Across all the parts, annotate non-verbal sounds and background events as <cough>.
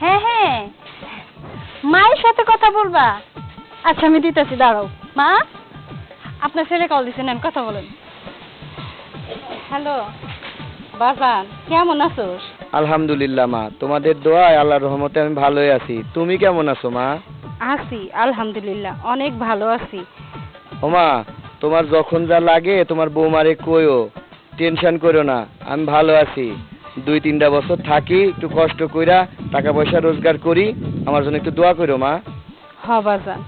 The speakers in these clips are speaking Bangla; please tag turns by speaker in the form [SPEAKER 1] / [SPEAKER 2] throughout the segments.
[SPEAKER 1] হ্যাঁ হ্যাঁ। মায়ের সাথে কথা বলবা। আচ্ছা আমি দিতেছি দাঁড়াও। মা? আপনার ছেলে কল দিছে নেন কথা বলেন। হ্যালো। বাজান কেমন আছোস?
[SPEAKER 2] আলহামদুলিল্লাহ মা। তোমাদের দোয়ায় আল্লাহর রহমতে আমি ভালোই আছি। তুমি কেমন আছো মা?
[SPEAKER 1] আছি আলহামদুলিল্লাহ অনেক ভালো আছি।
[SPEAKER 2] ওমা তোমার যখন যা লাগে তোমার বৌমারে কইও। টেনশন করো না আমি ভালো আছি। দুই তিনটা বছর থাকি একটু কষ্ট কইরা টাকা পয়সা রোজগার করি। আমার জন্য একটু দোয়া করো মা।
[SPEAKER 1] হ বাজান।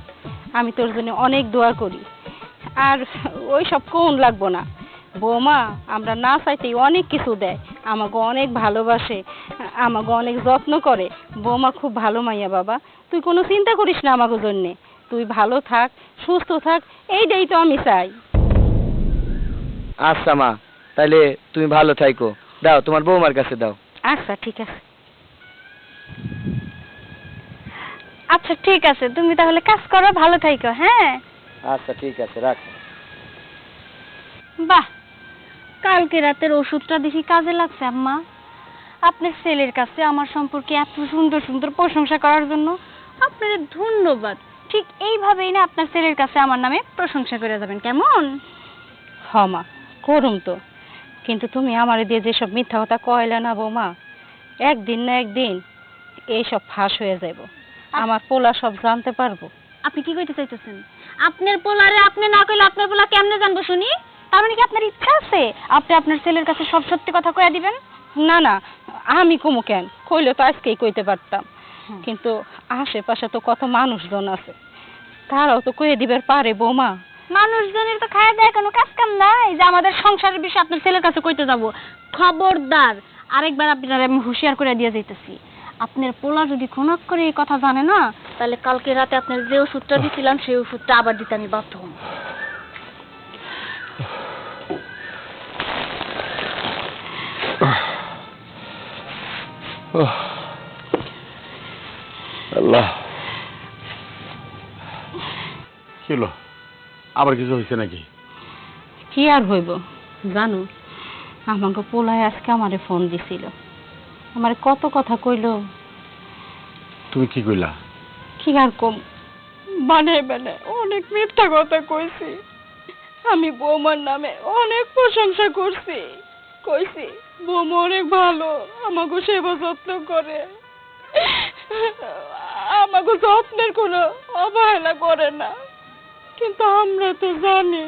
[SPEAKER 1] আমি তোর জন্য অনেক দোয়া করি। আর ওই সব কোন লাগবো না। বৌমা আমরা না চাইতেই অনেক কিছু দেয়। আমাকে অনেক ভালোবাসে আমাকে অনেক যত্ন করে। বৌমা খুব ভালো মাইয়া বাবা। তুই কোনো চিন্তা করিস না আমাকে জন্যে। তুই ভালো থাক সুস্থ থাক এইটাই তো আমি চাই।
[SPEAKER 2] আচ্ছা মা। তাইলে তুমি ভালো থাইকো। দাও তোমার বৌমার কাছে দাও।
[SPEAKER 1] আচ্ছা ঠিক আছে। আচ্ছা ঠিক আছে তুমি তাহলে কাজ করো ভালো থাইকো হ্যাঁ?
[SPEAKER 2] আচ্ছা ঠিক আছে রাখ।
[SPEAKER 1] বাহ কালকে রাতের ওষুধটা দেখি কাজে লাগছে আম্মা। আপনার ছেলের কাছে আমার সম্পর্কে এত সুন্দর সুন্দর প্রশংসা করার জন্য আপনাদের ধন্যবাদ। ঠিক এইভাবেই না আপনার ছেলের কাছে আমার নামে প্রশংসা করে যাবেন কেমন? হ মা করুম তো। কিন্তু তুমি আমারে দিয়ে যেসব মিথ্যা কথা কয়লে না বৌমা একদিন না একদিন এইসব ফাঁস হয়ে যাব আমার পোলা সব জানতে পারব।
[SPEAKER 3] আপনি কি কইতে চাইতেছেন? আপনার পোলারে আপনি না কইলে আপনার পোলা কেমনে জানব শুনি?
[SPEAKER 1] তার মানে কি আপনার ইচ্ছা আছে? আপনি আপনার ছেলের কাছে সব সত্যি কথা কয়ে দিবেন? না না আমি কমু কেন? কইলে তো আজকেই কইতে পারতাম। কিন্তু আশেপাশে তো কত মানুষজন আছে তারাও তো কয়ে দিবার পারে বৌমা।
[SPEAKER 3] মানুষজনের তো খায় দেয় কোনো কাজ কাম নাই। যে আমাদের সংসারের বিষয়ে আপনার ছেলের কাছে কইতে যাব। খবরদার। আরেকবার আপনার আমি হুঁশিয়ার করে দিয়ে যাইতেছি। আপনার পোলা যদি খনক করে এই কথা জানে না তাহলে কালকে রাতে আপনার যে ওষুধটা দিছিলাম সেই ওষুধটা আবার দিতে আমি বাধ্য হব।
[SPEAKER 4] আল্লাহ। কি হলো? আবার কিছু হয়েছে নাকি?
[SPEAKER 1] কি আর হইব? জানো আমাকে পোলায় আজকে আমারে ফোন দিছিল। আমারে কত কথা কইলো।
[SPEAKER 4] তুমি কি কইলা?
[SPEAKER 1] কি আর কম? মানে মানে অনেক মিথ্যা কথা কইছি। আমি বৌমার নামে অনেক প্রশংসা করছি। কইছি বৌমা অনেক ভালো আমাকে সেবা যত্ন করে। আমাকে যত্নের কোনো অবহেলা করে না। কিন্তু আমরা তো জানি।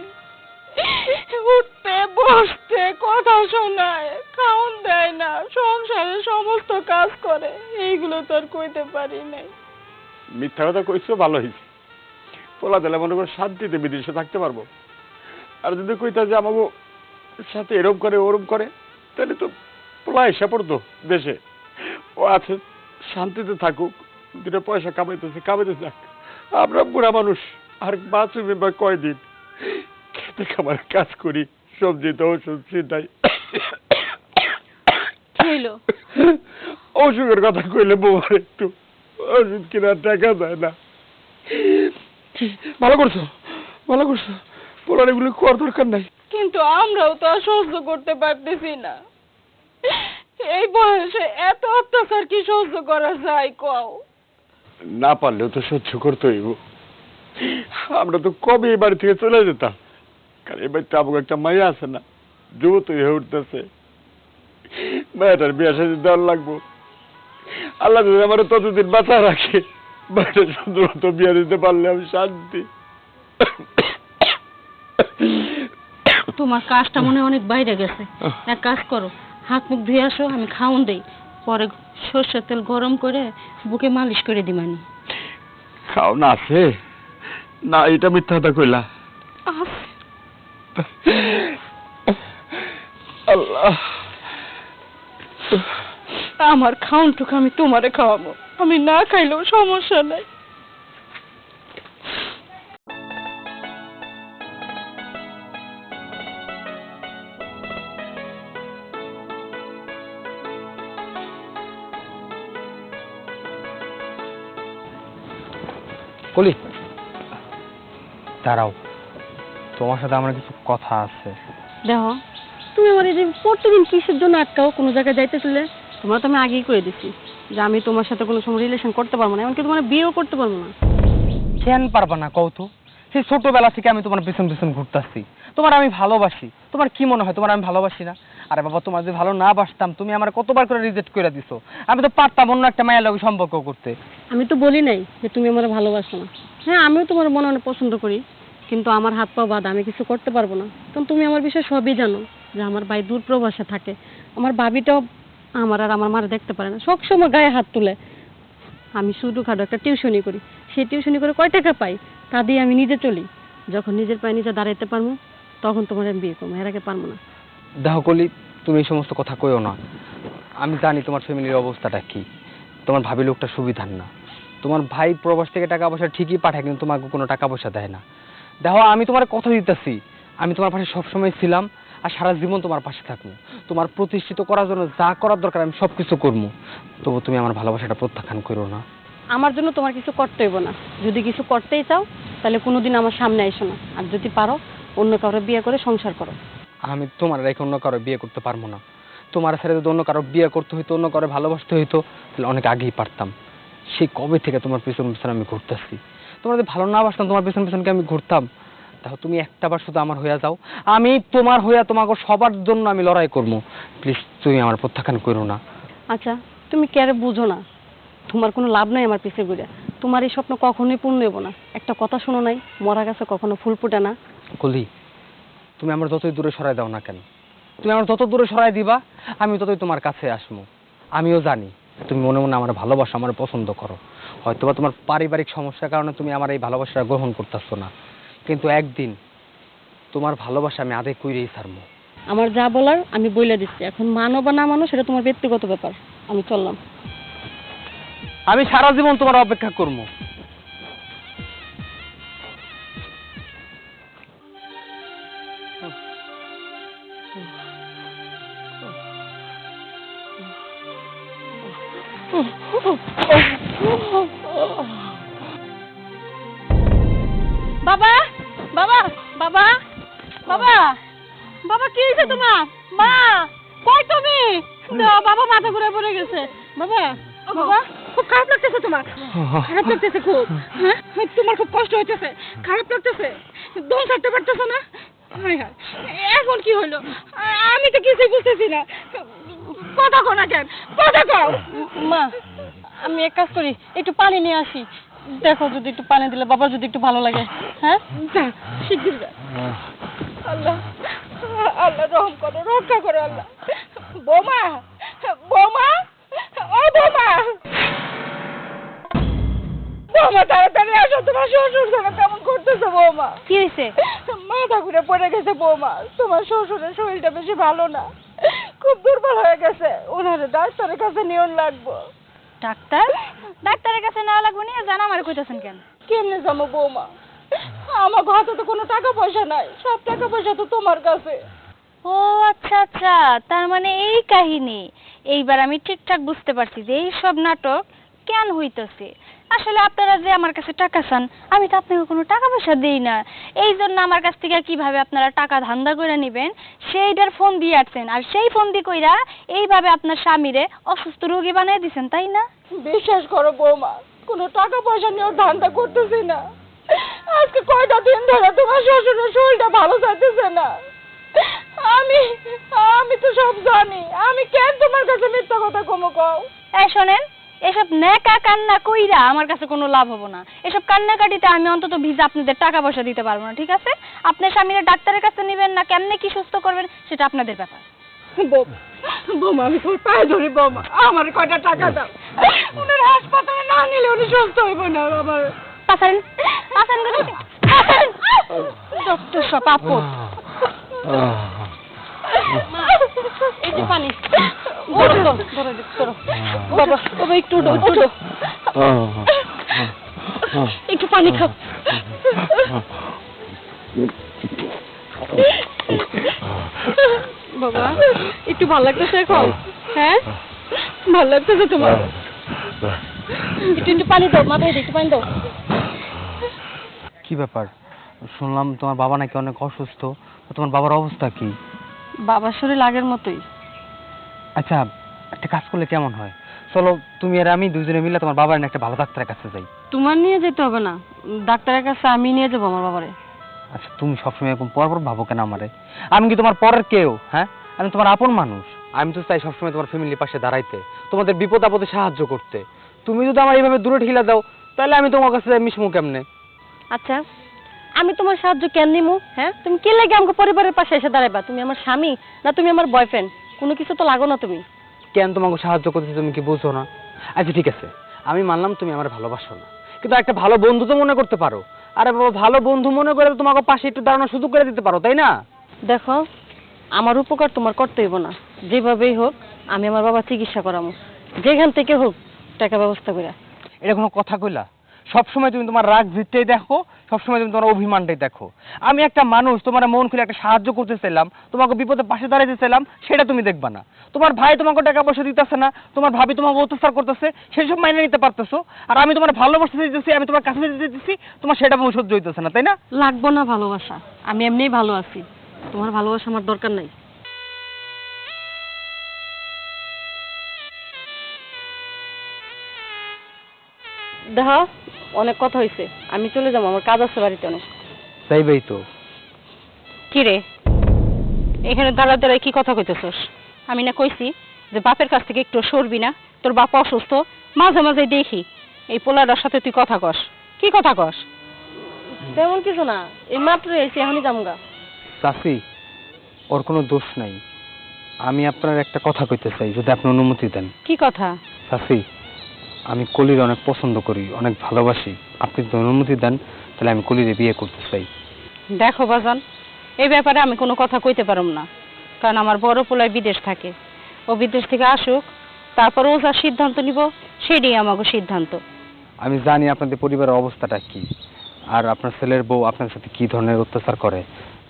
[SPEAKER 1] উঠতে, বসতে, কথা শোনায়, খাওন দেয় না সংসারের সমস্ত কাজ করে। এইগুলো তো আর কইতে পারি নাই।
[SPEAKER 4] মিথ্যা কথা কইছো, ভালো হয়েছে পোলা দিলে মনে করো শান্তিতে বিদেশে থাকতে পারব। আর যদি কইতা যে আমাকে সাথে এরম করে, ওরম করে, তাহলে তো পোলা এসে পড়তো দেশে। ও আছে, শান্তিতে থাকুক, দুটো পয়সা কামাইতেছে কামাইতেছে। যাক। আমরা বুড়া মানুষ। আর বাঁচবে বা কয়দিন খেতে খাবার কাজ করি সবজি তো ওষুধ চিন্তাই অসুখের কথা কইলে বউর একটু ওষুধ কেনার টাকা দেয় না। ভালো করছ? ভালো করছ? পোলার এগুলো করার দরকার নাই।
[SPEAKER 1] কিন্তু আমরাও তো আর সহ্য করতে পারতেছি না। এই বয়সে এত অত্যাচার কি সহ্য করা যায় কও?
[SPEAKER 4] না পারলেও তো সহ্য করতে হইব। আমরা তো কবে এই বাড়ি থেকে চলে যেতাম? কারণ এই বাড়িতে আমাকে একটা মাইয়া আছে না যুবতী হয়ে উঠতেছে। মেয়েটার বিয়ে সাথে দেওয়ার লাগবো। আল্লাহ যদি আমার ততদিন বাঁচা রাখে মেয়েটা সুন্দর মতো বিয়ে দিতে পারলে আমি শান্তি।
[SPEAKER 1] তোমার কাজটা মনে হয় অনেক বাইরে গেছে। এক কাজ করো হাত মুখ ধুয়ে আসো আমি খাওন দেই। পরে সর্ষের তেল গরম করে বুকে মালিশ করে দিমানি
[SPEAKER 4] খাও না আছে। না এটা মিথ্যা কথা কইলা। আল্লাহ।
[SPEAKER 1] আমার খাউনটুকু আমি তোমারে খাওয়াবো। আমি না খাইলেও সমস্যা নাই।
[SPEAKER 2] কলি দাঁড়াও তোমার সাথে আমার কিছু কথা আছে।
[SPEAKER 1] দেখো তুমি আমার এই যে প্রতিদিন কিসের জন্য আটকাও কোনো জায়গায় যাইতেছিলে? তোমার তো আমি আগেই করে দিছি
[SPEAKER 5] যে আমি তোমার সাথে কোনো সময় রিলেশন করতে পারব না এমনকি তোমার বিয়েও করতে পারব না।
[SPEAKER 6] কেন পারবা না কও তো। সেই ছোটবেলা থেকে আমি তোমার পিছন পিছন ঘুরতেছি। তোমার আমি ভালোবাসি। তোমার কি মনে হয়? তোমার আমি ভালোবাসি না? আরে বাবা, তোমার যদি ভালো না বাসতাম, তুমি আমার কতবার করে রিজেক্ট করে দিছো? আমি তো পারতাম অন্য একটা মায়ের লগে সম্পর্ক করতে।
[SPEAKER 5] আমি তো বলি নাই যে তুমি আমার ভালোবাসো না। হ্যাঁ আমিও তোমার মনে মনে পছন্দ করি, কিন্তু আমার হাত পা বাদ আমি কিছু করতে পারব না। কারণ তুমি আমার বিষয়ে সবই জানো, যে আমার ভাই দূর প্রবাসে থাকে। আমার ভাবিটাও আমার আর আমার মারা দেখতে পারে না। সবসময় গায়ে হাত তুলে। আমি শুধু খাটো একটা টিউশনি করি। সেই টিউশনি করে কয় টাকা পাই? তা দিয়ে আমি নিজে চলি। যখন নিজের পায়ে নিজে দাঁড়াইতে পারব, তখন তোমার আমি বিয়ে করব, এর আগে পারব না।
[SPEAKER 6] দেখো কলি, তুমি এই সমস্ত কথা কইও না। আমি জানি তোমার ফ্যামিলির অবস্থাটা কি। তোমার ভাবি লোকটা সুবিধার না। তোমার ভাই প্রবাস থেকে টাকা পয়সা ঠিকই পাঠায়, কিন্তু তোমাকে কোনো টাকা পয়সা দেয় না। দেখো, আমি তোমার কথা দিতেছি। আমি তোমার পাশে সবসময় ছিলাম আর সারা জীবন তোমার পাশে থাকব। তোমার প্রতিষ্ঠিত করার জন্য যা করার দরকার আমি সব কিছু করব। তবু তুমি আমার ভালোবাসাটা প্রত্যাখ্যান করো না।
[SPEAKER 5] আমার জন্য তোমার কিছু করতে হইব না। যদি কিছু করতেই চাও তাহলে কোনোদিন আমার সামনে এসো না। আর যদি পারো অন্য কাউরে বিয়ে করে সংসার করো।
[SPEAKER 6] আমি তোমার রেখে অন্য কারও বিয়ে করতে পারব না। তোমার ছেড়ে যদি অন্য কারও বিয়ে করতে হইতো অন্য কারও ভালোবাসতে হইতো তাহলে অনেক আগেই পারতাম। সেই কবে থেকে তোমার পিছন পিছন আমি ঘুরতেছি? তোমার যদি ভালো না বাসতাম তোমার পিছন পিছনকে আমি ঘুরতাম? দেখো তুমি একটাবার শুধু আমার হইয়া যাও। আমি তোমার হইয়া তোমাকে সবার জন্য আমি লড়াই করব। প্লিজ তুমি আমার প্রত্যাখ্যান করো না।
[SPEAKER 5] আচ্ছা তুমি কে আরে বুঝো না? তোমার কোনো লাভ নাই আমার পিছে ঘুরে। তোমার এই স্বপ্ন কখনোই পূর্ণ হইব না। একটা কথা শোনো নাই মরা গাছে কখনো ফুল ফুটে না।
[SPEAKER 6] কলি তুমি আমার যতই দূরে সরাই দাও না কেন? তুমি আমার যত দূরে সরাই দিবা আমি ততই তোমার কাছে আসব। আমিও জানি তুমি মনে মনে আমার ভালোবাসা আমার পছন্দ করো। হয়তোবা তোমার পারিবারিক সমস্যার কারণে তুমি আমার এই ভালোবাসাটা গ্রহণ করতেছো না। কিন্তু একদিন তোমার ভালোবাসা আমি আদে কইরেই ছাড়বো।
[SPEAKER 5] আমার যা বলার আমি বইলে দিচ্ছি। এখন মানো বা না মানো সেটা তোমার ব্যক্তিগত ব্যাপার। আমি চললাম।
[SPEAKER 6] আমি সারা জীবন তোমার অপেক্ষা করব।
[SPEAKER 5] খারাপ লাগতেছে খুব। হ্যাঁ? তোমার খুব কষ্ট হইতেছে। খারাপ লাগতেছে। দম ছাড়তে পারতেছো না? হায় হায়, এখন কি হলো আমি তো কিছুই বুঝতেছি না। কথা কো না কেন? কথা কও। মা আমি এক কাজ করি একটু পানি নিয়ে আসি। দেখো যদি একটু পানি দিলে বাবার যদি একটু ভালো লাগে। হ্যাঁ? শিগগির আল্লাহ আল্লাহ রহম করো রক্ষা করো আল্লাহ। বোমা বোমা ও বোমা। বৌমা তাড়াতাড়ি আসো তোমার শ্বশুর কেমন করতেছে বৌমা।
[SPEAKER 3] কি হয়েছে?
[SPEAKER 5] মাথা ঘুরে পড়ে গেছে বৌমা তোমার শ্বশুরের শরীরটা বেশি ভালো না। খুব দুর্বল হয়ে গেছে ওনারে ডাক্তারের কাছে নিয়ন লাগবো।
[SPEAKER 3] ডাক্তার? ডাক্তারের কাছে নেওয়া লাগবে না জানা আমার কইতাছেন কেন?
[SPEAKER 5] কেমনে যাব বৌমা? আমার হাতে তো কোনো টাকা পয়সা নাই সব টাকা পয়সা তো তোমার কাছে।
[SPEAKER 3] ও আচ্ছা আচ্ছা তার মানে এই কাহিনী। এইবার আমি ঠিকঠাক বুঝতে পারছি যে এই সব নাটক কেন হইতেছে? আসলে আপনারা যে আমার কাছে টাকা চান আমি তো আপনাকে কোনো টাকা পয়সা দেই না। এই জন্য আমার কাছ থেকে কীভাবে আপনারা টাকা ধান্দা করে নেবেন সেইটার ফোন দিয়ে আসছেন। আর সেই ফোন দিয়ে কইরা এইভাবে আপনার স্বামীরে অসুস্থ রোগী বানিয়ে দিছেন তাই না?
[SPEAKER 5] বিশ্বাস করো বৌমা কোনো টাকা পয়সা নিয়েও ধান্দা করতেছি না। আজকে কয়টা দিন ধরে তোমার শ্বশুরের শরীরটা ভালো যাইতেছে না। আমি আমি তো সব জানি। আমি কেন তোমার কাছে মিথ্যা কথা কমো কও?
[SPEAKER 3] এই শোনেন এসব নেকা কান্না কইরা আমার কাছে কোনো লাভ হব না। এসব কান্নাকাটিতে আমি অন্তত ভিজা আপনাদের টাকা পয়সা দিতে পারব না ঠিক আছে? আপনার স্বামীরা ডাক্তারের কাছে নেবেন না কেমনে কি সুস্থ করবেন সেটা আপনাদের ব্যাপার।
[SPEAKER 5] বৌমা বৌমা আমি তোর পায়ে ধরি বৌমা আমার কয়টা টাকা দাও। উনার হাসপাতালে না নিলে উনি সুস্থ হইব না আমার
[SPEAKER 3] পাসারেন পাসারেন যত সব আপদ
[SPEAKER 5] এই যে পানি। একটু পানি খাও বাবা একটু ভালো লাগতেছে এখন হ্যাঁ ভালো লাগতেছে তোমার
[SPEAKER 6] কি ব্যাপার? শুনলাম তোমার বাবা নাকি অনেক অসুস্থ। তোমার বাবার অবস্থা কি?
[SPEAKER 5] বাবার শরীর আগের মতোই।
[SPEAKER 6] আচ্ছা একটা কাজ করলে কেমন হয়? চলো তুমি আর আমি দুজনে মিলে তোমার বাবার না একটা ভালো ডাক্তারের কাছে যাই।
[SPEAKER 1] তোমার নিয়ে যেতে হবে না। ডাক্তারের কাছে আমি নিয়ে যাব আমার বাবারে।
[SPEAKER 6] আচ্ছা তুমি সবসময় এরকম পর পর ভাবো কেন আমারে? আমি কি তোমার পরের কেউ হ্যাঁ? আমি তোমার আপন মানুষ। আমি তো চাই সবসময় তোমার ফ্যামিলির পাশে দাঁড়াইতে তোমাদের বিপদ আপদে সাহায্য করতে। তুমি যদি আমার এইভাবে দূরে ঠেলা দাও তাহলে আমি তোমার কাছে মিশমু কেমনে?
[SPEAKER 1] আচ্ছা আমি তোমার সাহায্য কেন নিমু হ্যাঁ? তুমি কি লাগে আমাকে পরিবারের পাশে এসে দাঁড়াইবা? তুমি আমার স্বামী না তুমি আমার বয়ফ্রেন্ড কোনো কিছু তো লাগো না তুমি।
[SPEAKER 6] কেন তোমাকে সাহায্য করতে তুমি কি বুঝো না? আচ্ছা ঠিক আছে। আমি মানলাম তুমি আমার ভালোবাসো না। কিন্তু একটা ভালো বন্ধু তো মনে করতে পারো। আরে বাবা ভালো বন্ধু মনে করে তোমাকে পাশে একটু দাঁড়ানোর সুযোগ করে দিতে পারো তাই না?
[SPEAKER 1] দেখো আমার উপকার তোমার করতে হইব না। যেভাবেই হোক আমি আমার বাবা চিকিৎসা করামো। যেখান থেকে হোক টাকা ব্যবস্থা করে
[SPEAKER 6] এটা কোনো কথা কইলা? সবসময় তুমি তোমার রাগ জিততেই দেখো, সবসময় তুমি তোমার অভিমানটাই দেখো। আমি একটা মানুষ, তোমার মন খুলে একটা সাহায্য করতে চাইলাম, তোমাকে বিপদে পাশে দাঁড়াইতে চাইলাম, সেটা তুমি দেখবা না। তোমার ভাই তোমাকে টাকা পয়সা দিতেছে না, তোমার ভাবি তোমাকে অত্যাচার করতেছে সেসব মাইনে নিতে পারতেছো। আর আমি তোমার ভালোবাসা দিতেছি আমি তোমার কাছে দিতেছি তোমার সেটা সহ্য হইতেছে না, তাই না?
[SPEAKER 1] লাগবো না ভালোবাসা। আমি এমনিই ভালো আছি। তোমার ভালোবাসা আমার দরকার নাই। দেখো অনেক কথা হয়েছে আমি চলে যাব আমার কাজ আছে বাড়িতে অনেক।
[SPEAKER 6] চাইবেই তো।
[SPEAKER 1] কি রে? এখানে দাঁড়া দাঁড়ায় কি কথা কইতেছস? আমি না কইছি যে বাপের কাছ থেকে একটু সরবি না তোর বাপ অসুস্থ মাঝে মাঝে দেখি। এই পোলাটার সাথে তুই কথা কস। কি কথা কস? তেমন কিছু না এই মাত্র এসে এখনই যামগা।
[SPEAKER 6] চাচি ওর কোনো দোষ নাই। আমি আপনার একটা কথা কইতে চাই যদি আপনি অনুমতি দেন।
[SPEAKER 1] কি কথা?
[SPEAKER 6] চাচি আমি কলির অনেক পছন্দ করি অনেক ভালোবাসি। আপনি যদি অনুমতি দেন তাহলে আমি কলিরে বিয়ে করতে চাই।
[SPEAKER 1] দেখো বাজান এই ব্যাপারে আমি কোনো কথা কইতে পারম না কারণ আমার বড় পোলায় বিদেশ থাকে। ও বিদেশ থেকে আসুক তারপর ও যা সিদ্ধান্ত নিব সেটাই আমাকে সিদ্ধান্ত।
[SPEAKER 6] আমি জানি আপনাদের পরিবারের অবস্থাটা কি আর আপনার ছেলের বউ আপনার সাথে কি ধরনের অত্যাচার করে।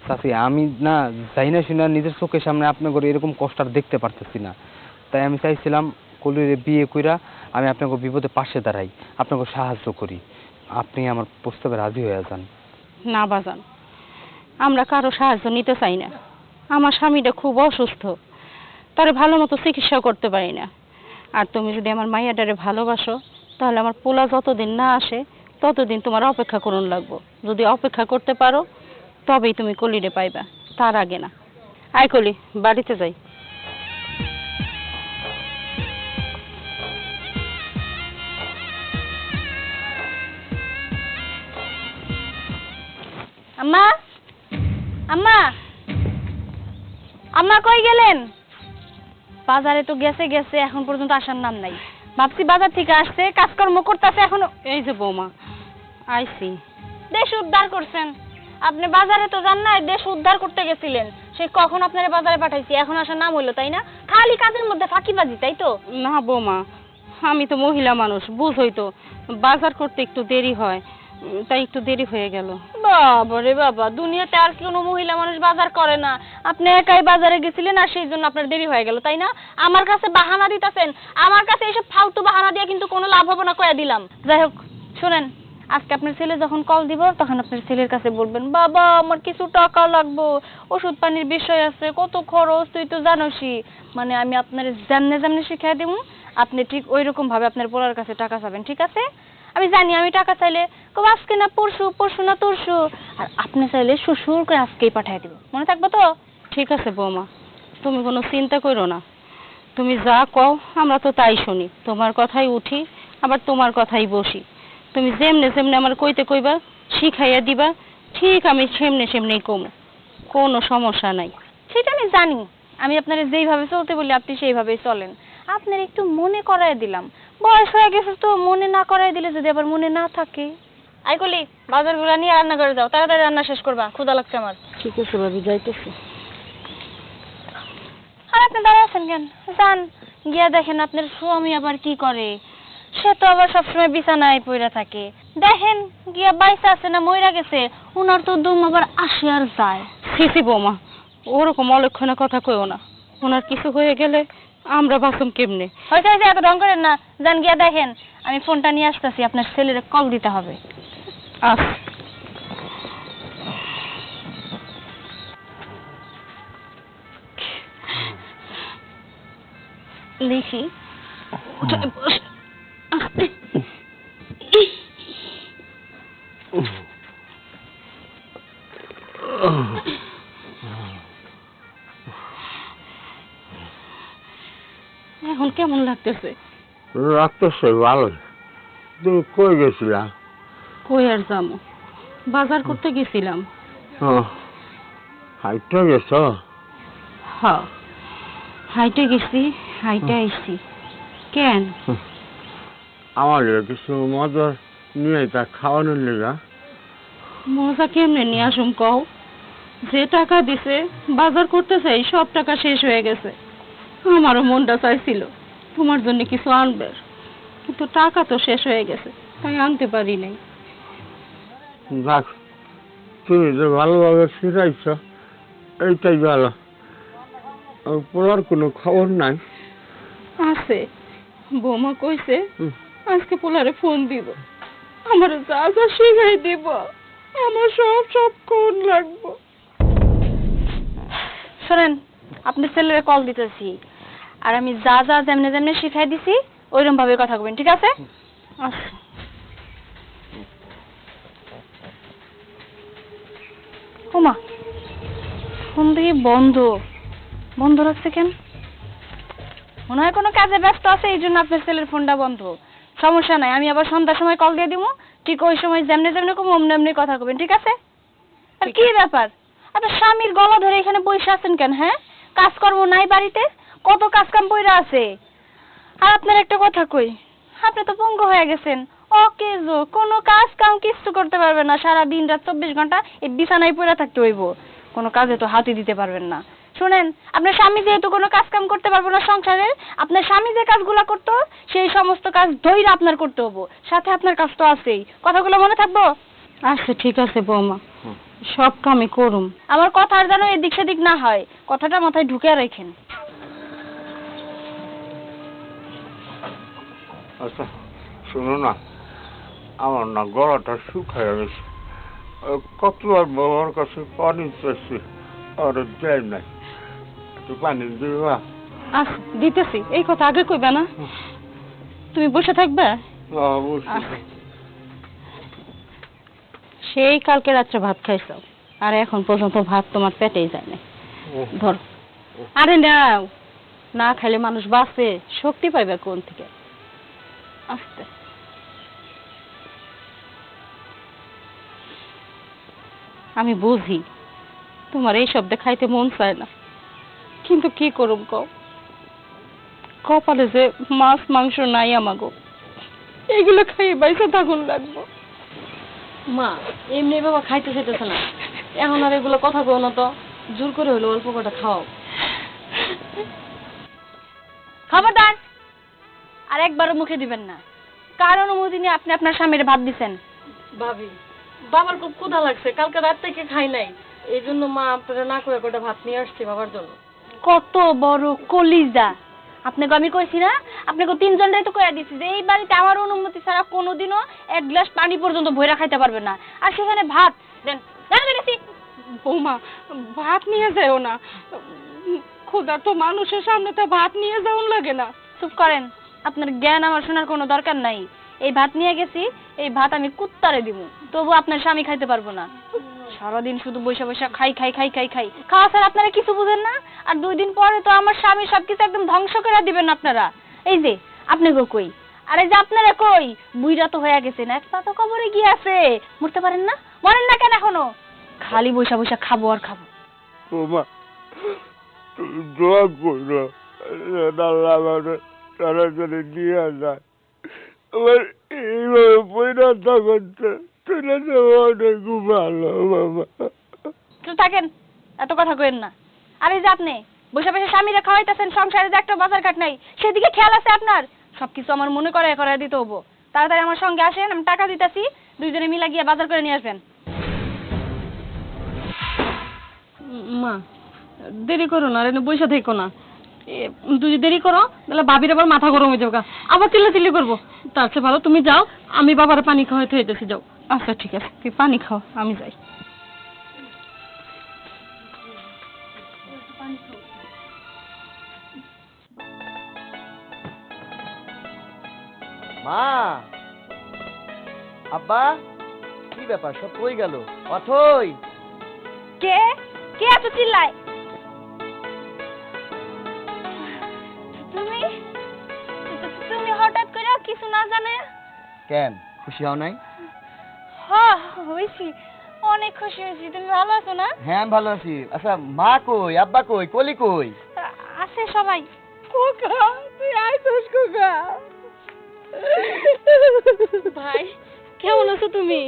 [SPEAKER 6] চাচি আমি না যাই না শুনে নিজের চোখের সামনে আপনার করে এরকম কষ্ট আর দেখতে পারতেছি না। তাই আমি চাইছিলাম কলিরে বিয়ে কইরা আমি আপনাকে বিপদে পাশে দাঁড়াই, আপনাকে সাহায্য করি। আপনি আমার প্রস্তাবে রাজি হয়ে যান।
[SPEAKER 1] না বাজান, আমরা কারও সাহায্য নিতে চাই না। আমার স্বামীটা খুব অসুস্থ, তারে ভালো মতো চিকিৎসা করতে পারি না। আর তুমি যদি আমার মাইয়াটারে ভালোবাসো, তাহলে আমার পোলা যতদিন না আসে, ততদিন তোমার অপেক্ষা করুন লাগবো। যদি অপেক্ষা করতে পারো, তবেই তুমি কলিরে পাইবা, তার আগে না। আয় কলি, বাড়িতে যাই।
[SPEAKER 3] আম্মা? আম্মা? আম্মা কই গেলেন? বাজারে তো গেছে গেছে, এখন পর্যন্ত আসার নাম নাই। ভাবছি বাজার থেকে আসছে, কাজকর্ম করতেছে, এখনও
[SPEAKER 1] এই যে বৌমা আইসি
[SPEAKER 3] দেশ উদ্ধার করছেন। আপনি বাজারে তো যান না দেশ উদ্ধার করতে গেছিলেন। সে কখন আপনারা বাজারে পাঠাইছি, এখন আসার নাম হইল, তাই না? খালি কাজের মধ্যে ফাঁকিবাজি, তাই তো?
[SPEAKER 1] না বৌমা, আমি তো মহিলা মানুষ, বুঝই তো, বাজার করতে একটু দেরি হয়। তাই একটু দেরি হয়ে গেল।
[SPEAKER 3] বাবা রে বাবা, দুনিয়াতে আর কোনো মহিলা মানুষ বাজার করে না। আপনি একাই বাজারে গেছিলেন আর সেই জন্য আপনার দেরি হয়ে গেল, তাই না? আমার কাছে বাহানা দিতেছেন। আমার কাছে এসব ফালতু বাহানা দিয়ে কিন্তু কোনো লাভ হবে না কয়ে দিলাম। যাই হোক, শুনেন, আজকে আপনার ছেলে যখন কল দিব, তখন আপনার ছেলের কাছে বলবেন, বাবা, আমার কিছু টাকা লাগবো, ওষুধ পানির বিষয় আছে, কত খরচ, তুই তো জানোসই। মানে আমি আপনার যেমনে যেমনে শিখাই দিব আপনি ঠিক ওই রকম ভাবে আপনার পোলার কাছে টাকা চাবেন, ঠিক আছে? আমি জানি আমি টাকা চাইলে কব আজকে না পরশু পরশু না তরশু। আর আপনি চাইলে শ্বশুর করে আজকেই পাঠিয়ে দিব। মনে থাকবে তো?
[SPEAKER 1] ঠিক আছে বৌমা, তুমি কোনো চিন্তা করো না। তুমি যা কও, আমরা তো তাই শুনি। তোমার কথাই উঠি, আবার তোমার কথাই বসি। তুমি যেমনে যেমনে আমার কইতে কইবা, শিখাইয়া দিবা, ঠিক আমি সেমনে সেমনেই কমু। কোনো সমস্যা নাই।
[SPEAKER 3] সেটা আমি জানি। আমি আপনার যেইভাবে চলতে বলি, আপনি সেইভাবেই চলেন। আপনার একটু মনে করায় দিলাম। বয়স হয়ে গেছে তো মনে না করায় দিলে যদি আবার মনে না থাকে। আই কলি বাজারগুলো নিয়ে রান্না করে যাও তাড়াতাড়ি রান্না শেষ করবা ক্ষুধা লাগছে আমার।
[SPEAKER 1] ঠিক আছে ভাবি যাইতেছি।
[SPEAKER 3] আর আপনি দাঁড়িয়ে আছেন কেন? যান গিয়া দেখেন আপনার স্বামী আবার কি করে। সে তো আবার সবসময় বিছানায় পড়ে থাকে। দেখেন গিয়া বাইসা আছে না মইরা গেছে উনার তো দুম আবার আসে আর যায়।
[SPEAKER 1] সিসি বৌমা ওরকম অলক্ষণে কথা কইও না। ওনার কিছু হয়ে গেলে আমরা বাসুম কেমনে?
[SPEAKER 3] হয়েছে হয়েছে এত রং করেন না। যান গিয়া দেখেন। আমি ফোনটা নিয়ে আসতেছি আপনার ছেলের কল দিতে হবে।
[SPEAKER 1] আস।
[SPEAKER 3] লিখি <laughs>
[SPEAKER 1] এখন কেমন লাগতেছে?
[SPEAKER 4] রাখতেছে ভালোই তুমি কই গেছিলা?
[SPEAKER 1] কই আর যাব বাজার করতে গেছিলাম।
[SPEAKER 4] হাইটে গেছ?
[SPEAKER 1] হ হাইটে গেছি হাইটে আইছি। কেন?
[SPEAKER 4] আমার কিছু মজা নিয়ে তা খাওয়ানোর লেগা।
[SPEAKER 1] মজা কেমনে নিয়ে আসুম কও? যে টাকা দিছে বাজার করতে চাই সব টাকা শেষ হয়ে গেছে। আমারও মনটা চাইছিল। তোমার জন্য কিছু আনবে কিন্তু টাকা তো শেষ হয়ে গেছে তাই আনতে পারি নাই।
[SPEAKER 4] যাক তুমি যে ভালোভাবে ফিরাইছ এইটাই ভালো। আর পোলার কোনো খবর নাই।
[SPEAKER 1] আছে বৌমা কইছে আজকে পোলারে ফোন দিব। আমার যা যা শিখাই দিব আমার সব সব কোন লাগবো।
[SPEAKER 3] শোনেন আপনি ছেলের কল দিতেছি। আর আমি যা যা যেমনে যেমনে শিখাই দিছি ওইরকম ভাবে কথা বলবেন ঠিক আছে? ওমা ফোন দেখি বন্ধ। বন্ধ রাখছে কেন? মনে হয় কোনো কাজে ব্যস্ত আছে এই জন্য আপনার ছেলের ফোনটা বন্ধ। সমস্যা নাই আমি আবার সন্ধ্যার সময় কল দিয়ে দিব ঠিক ওই সময় যেমনে যেমনে কম অমনি অমনি কথা কবেন ঠিক আছে? আর কি ব্যাপার? আপনার স্বামীর গলা ধরে এখানে বসে আছেন কেন হ্যাঁ? কাজকর্ম নাই বাড়িতে? কত কাজ কাম পইরা আছে। আর আপনার একটা কথা কই আপনি তো পঙ্গু হয়ে গেছেন। অকেজো কোনো কাজ কাম কিছু করতে পারবেন না সারা দিন রাত চব্বিশ ঘণ্টা এই বিছানায় পড়ে থাকতে হইব। কোনো কাজে তো হাতই দিতে পারবেন না। শুনেন আপনার স্বামী যেহেতু কোনো কাজ কাম করতে পারব না সংসারে আপনার স্বামী যে কাজগুলো করতো সেই সমস্ত কাজ ধৈর্য আপনার করতে হব সাথে আপনার কাজ তো আছেই। কথাগুলো মনে থাকব?
[SPEAKER 1] আচ্ছা ঠিক আছে বৌমা। সব কামই করুম।
[SPEAKER 3] আমার কথা আর যেন এদিক সেদিক না হয় কথাটা মাথায় ঢুকে রাখেন।
[SPEAKER 4] আচ্ছা শোনো না আমার না গলাটা শুকায় গেছে। কতবার বাবার কাছে পানি চাইছি আর দেয় নাই। একটু পানি দিবা
[SPEAKER 1] আচ্ছা দিতেছি। এই কথা আগে কইবে না? তুমি বসে থাকবে? সেই কালকে রাত্রে ভাত খাইছো আর এখন পর্যন্ত ভাত তোমার পেটেই যায় না ধর। আরে নাও না খাইলে মানুষ বাঁচে শক্তি পাইবে কোন থেকে? আস্তে আমি বুঝি তোমার এই শব্দে খাইতে মন চায় না। কিন্তু কি করুম কও? কপালে যে মাছ মাংস নাই আমাগো এগুলো খাইয়ে বাইসে থাকুন লাগবো।
[SPEAKER 3] মা এমনি বাবা খাইতে চাইতেছে না। এখন আর এগুলো কথা কও না তো জোর করে হলো অল্প কটা খাও খবরদার! আর একবারও মুখে দিবেন না। কার অনুমতি নিয়ে আপনি আপনার স্বামীর ভাত দিছেন।
[SPEAKER 1] ভাবি বাবার খুব ক্ষুধা লাগছে কালকে রাত থেকে খাই নাই। এই জন্য মা আপনারা না করে কটা ভাত নিয়ে আসছি বাবার জন্য।
[SPEAKER 3] কত বড় কলিজা। আপনাকে আমি কইছি না আপনাকে তিনজনটাই তো কইয়া দিছি যে এই বাড়িতে আমার অনুমতি ছাড়া কোনোদিনও এক গ্লাস পানি পর্যন্ত ভইরা খাইতে পারবে না। আর সেখানে ভাত দেন
[SPEAKER 1] বৌমা ভাত নিয়ে যাও না। ক্ষুধা তো মানুষের সামনে তো ভাত নিয়ে যাওন লাগে না।
[SPEAKER 3] চুপ করেন। আপনার জ্ঞান আমার শোনার কোনো দরকার নাই। এই ভাত নিয়ে গেছি, এই ভাত আমি কুত্তারে দিব তবু আপনার স্বামী খাইতে পারব না। সারাদিন শুধু বৈশা বৈশা খাই খাই খাই খাই খাই। খাওয়া স্যার আপনারা কিছু বুঝেন না? আর দুই দিন পরে তো আমার স্বামী সবকিছু একদম ধ্বংস করে দিবেন আপনারা। এই যে আপনি গো কই? আর এই যে আপনারা কই? বুইরা তো হয়ে গেছেন, এক পা তো কবরে গিয়ে আছে। মরতে পারেন না? মরেন না কেন এখনও? খালি বৈশা বৈশা খাব আর খাব।
[SPEAKER 4] তোমা তুমি দোয়া করো তাড়াতাড়ি নিয়ে যায় আমার এইভাবে পরিণত করতে তুলে দেবো অনেক ভালো বাবা।
[SPEAKER 3] তো থাকেন এত কথা কইেন না। আর এই যে আপনি বসে বসে স্বামীরা খাওয়াইতেছেন সংসারে যে একটা বাজার ঘাট নাই সেদিকে খেয়াল আছে আপনার? সবকিছু আমার মনে করে করে দিতে হব। তাড়াতাড়ি আমার সঙ্গে আসেন আমি টাকা দিতেছি দুইজনে মিলে গিয়ে বাজার করে নিয়ে আসবেন।
[SPEAKER 1] মা দেরি করো না রেনে বৈশা থেকো না। যদি দেরি করো তাহলে বাবির আবার মাথা গরম হয়ে যাবে গা। আবার চিল্লা চিল্লি করব। তার চেয়ে ভালো তুমি যাও আমি বাবার পানি খাওয়াইতে হইতেছি যাও। আচ্ছা ঠিক আছে তুই পানি খাও আমি যাই।
[SPEAKER 2] মা! আব্বা কি ব্যাপার সব কই গেল? অথই!
[SPEAKER 3] কে? কে এত চিল্লায়? না জানে
[SPEAKER 2] কেন? খুশি হও নাই?
[SPEAKER 3] হ্যাঁ হয়েছি। অনেক খুশি হয়েছি। তুমি ভালো আছো না?
[SPEAKER 2] হ্যাঁ আমি ভালো আছি। আচ্ছা মা কই? আব্বা কই? কলি কই?
[SPEAKER 3] আছে সবাই। কোকা তুই আইছিস কোকা। ভাই কেমন আছো তুমি?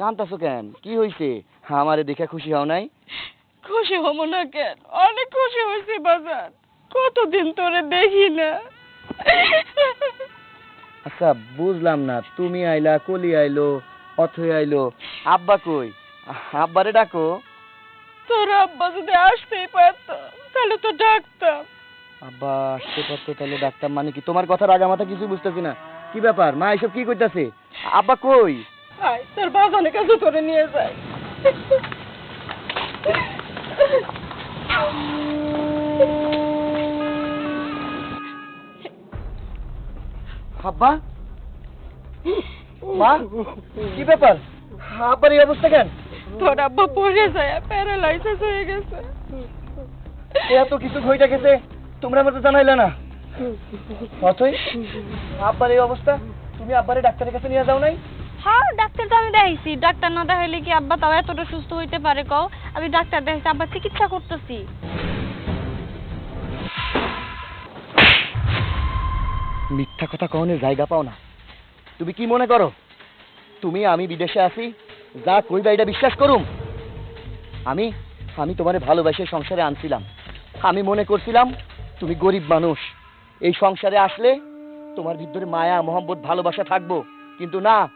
[SPEAKER 2] কান্তাছো কেন? কি হইছে? আমারে দেখে খুশি হও নাই?
[SPEAKER 3] খুশি হব না কেন? অনেক খুশি হয়েছি বাজার কতদিন তোরে দেখি না।
[SPEAKER 2] আচ্ছা বুঝলাম না। তুমি আইলা কলি আইলো অথই আইলো। আব্বা কই? আব্বারে ডাকো।
[SPEAKER 3] তোর আব্বা যদি আসতেই পারতো তাহলে তো ডাকতাম।
[SPEAKER 2] আব্বা আসতে পারতো তাহলে ডাক্তার মানে কি? তোমার কথা রাগা মাথা কিছু বুঝতেছি না। কি ব্যাপার? মা এসব কি করতেছে আব্বা কই?
[SPEAKER 3] আয় তোর বাজানের কাছে তোরে নিয়ে যায়
[SPEAKER 2] আব্বা মা কি ব্যাপার? আব্বার এই অবস্থা কেন?
[SPEAKER 3] তোর আব্বা পড়ে যায় প্যারালাইসিস হয়ে গেছে।
[SPEAKER 2] এত কিছু ঘইটা গেছে তোমরা আমাকে জানাইলে না। অথই আব্বার এই অবস্থা তুমি আব্বারে ডাক্তারের কাছে নিয়ে যাও নাই?
[SPEAKER 3] হ্যাঁ ডাক্তার তো আমি দেখাইছি। ডাক্তার না দেখাইলে কি আব্বা তাও এতটা সুস্থ হইতে পারে কও? আমি ডাক্তার দেখাইছি আব্বা চিকিৎসা করতেছি।
[SPEAKER 2] মিথ্যা কথা কখনো জায়গা পাও না। তুমি কি মনে করো? তুমি, আমি বিদেশে আছি, যা কইবা এটা বিশ্বাস করুম? আমি আমি তোমারে ভালোবাসে সংসারে আনছিলাম। আমি মনে করছিলাম তুমি গরিব মানুষ। এই সংসারে আসলে তোমার ভিতরে মায়া মোহাম্মত ভালোবাসা থাকব। কিন্তু না,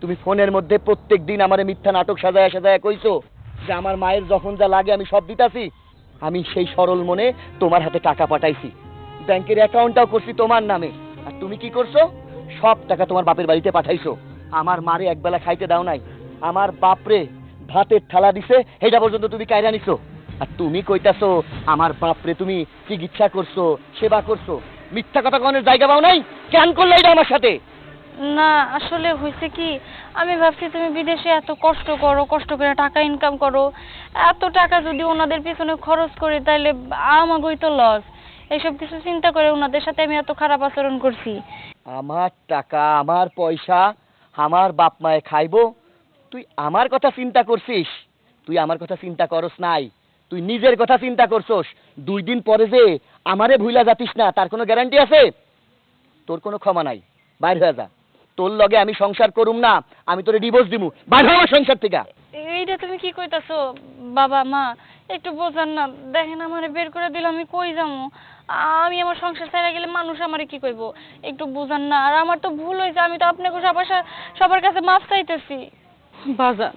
[SPEAKER 2] তুমি ফোনের মধ্যে প্রত্যেক দিন আমারে মিথ্যা নাটক সাজায় সাজায় কইছো যে আমার মায়ের যখন যা লাগে আমি সব দিতাছি। আমি সেই সরল মনে তোমার হাতে টাকা পাঠাইছি। ব্যাংকের অ্যাকাউন্টটাও করছি তোমার নামে। আর তুমি কি করছ? সব টাকা তোমার বাপের বাড়িতে পাঠাইছো। আমার মারে একবেলা খাইতে দাও নাই। আমার বাপরে ভাতের থালা দিছে এটা পর্যন্ত তুমি কায়রা নিছো। আর তুমি কইতাছো, আমার বাপরে তুমি চিকিৎসা করছ, সেবা করছ। মিথ্যা কথা কনের জায়গা পাও নাই? কেন করলে এটা আমার সাথে।
[SPEAKER 3] না, আসলে হয়েছে কি, আমি ভাবছি তুমি বিদেশে এত কষ্ট করো, কষ্ট করে টাকা ইনকাম করো। এত টাকা যদি ওনাদের পিছনে খরচ করি তাহলে আমাগোই তো লস এইসব কিছু চিন্তা করে ওনাদের সাথে আমি এত খারাপ আচরণ করছি।
[SPEAKER 2] আমার টাকা আমার পয়সা আমার বাপ মায়ে খাইবো। তুই আমার কথা চিন্তা করছিস? তুই আমার কথা চিন্তা করস নাই। তুই নিজের কথা চিন্তা করছস। দুই দিন পরে যে আমারে ভুইলা যাতিস না তার কোনো গ্যারান্টি আছে? তোর কোনো ক্ষমা নাই। বাইর হয়ে যা। তোর লগে আমি সংসার করুম না আমি তোরে ডিভোর্স দিমু। বাইর হ আমার সংসার থেকে।
[SPEAKER 3] এইটা তুমি কি কইতাছো? বাবা মা একটু বোঝান না। দেখেন আমারে বের করে দিলে আমি কই যাব আমি আমার সংসার ছেড়ে গেলে মানুষ আমারে কি কইবো? একটু বোঝান না। আর আমার তো ভুল হয়েছে আমি তো আপনাকে সবার সা- সবার কাছে মাফ চাইতেছি। বাজার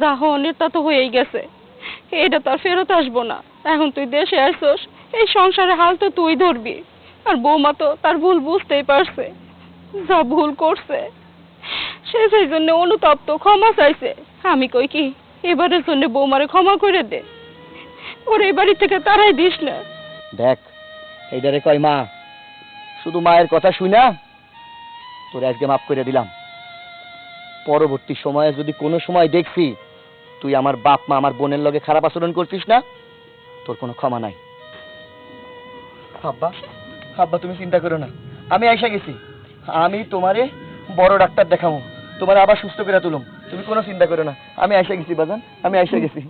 [SPEAKER 3] যা হনের তা তো হয়েই গেছে। এটা তো আর ফেরত আসব না। এখন তুই দেশে আসছস এই সংসারের হাল তো তুই ধরবি। আর বৌমা তো তার ভুল বুঝতেই পারছে। যা ভুল করছে সে সেই জন্য অনুতপ্ত ক্ষমা চাইছে। আমি কই কি এবারের জন্য বৌমারে ক্ষমা করে দে। ওর এই বাড়ি থেকে তারাই দিস না।
[SPEAKER 2] দেখ এইটারে কয়, মা, শুধু মায়ের কথা শুনা তোর আজকে মাফ করে দিলাম। পরবর্তী সময়ে যদি কোনো সময় দেখছি তুই আমার বাপ মা আমার বোনের লগে খারাপ আচরণ করছিস না, তোর কোনো ক্ষমা নাই। আব্বা আব্বা, তুমি চিন্তা করো না। আমি আইসা গেছি। আমি তোমারে বড় ডাক্তার দেখাবো তোমার আবার সুস্থ করে তুলুম। তুমি কোনো চিন্তা করো না। আমি আইসা গেছি, বাজান। আমি আইসা গেছি।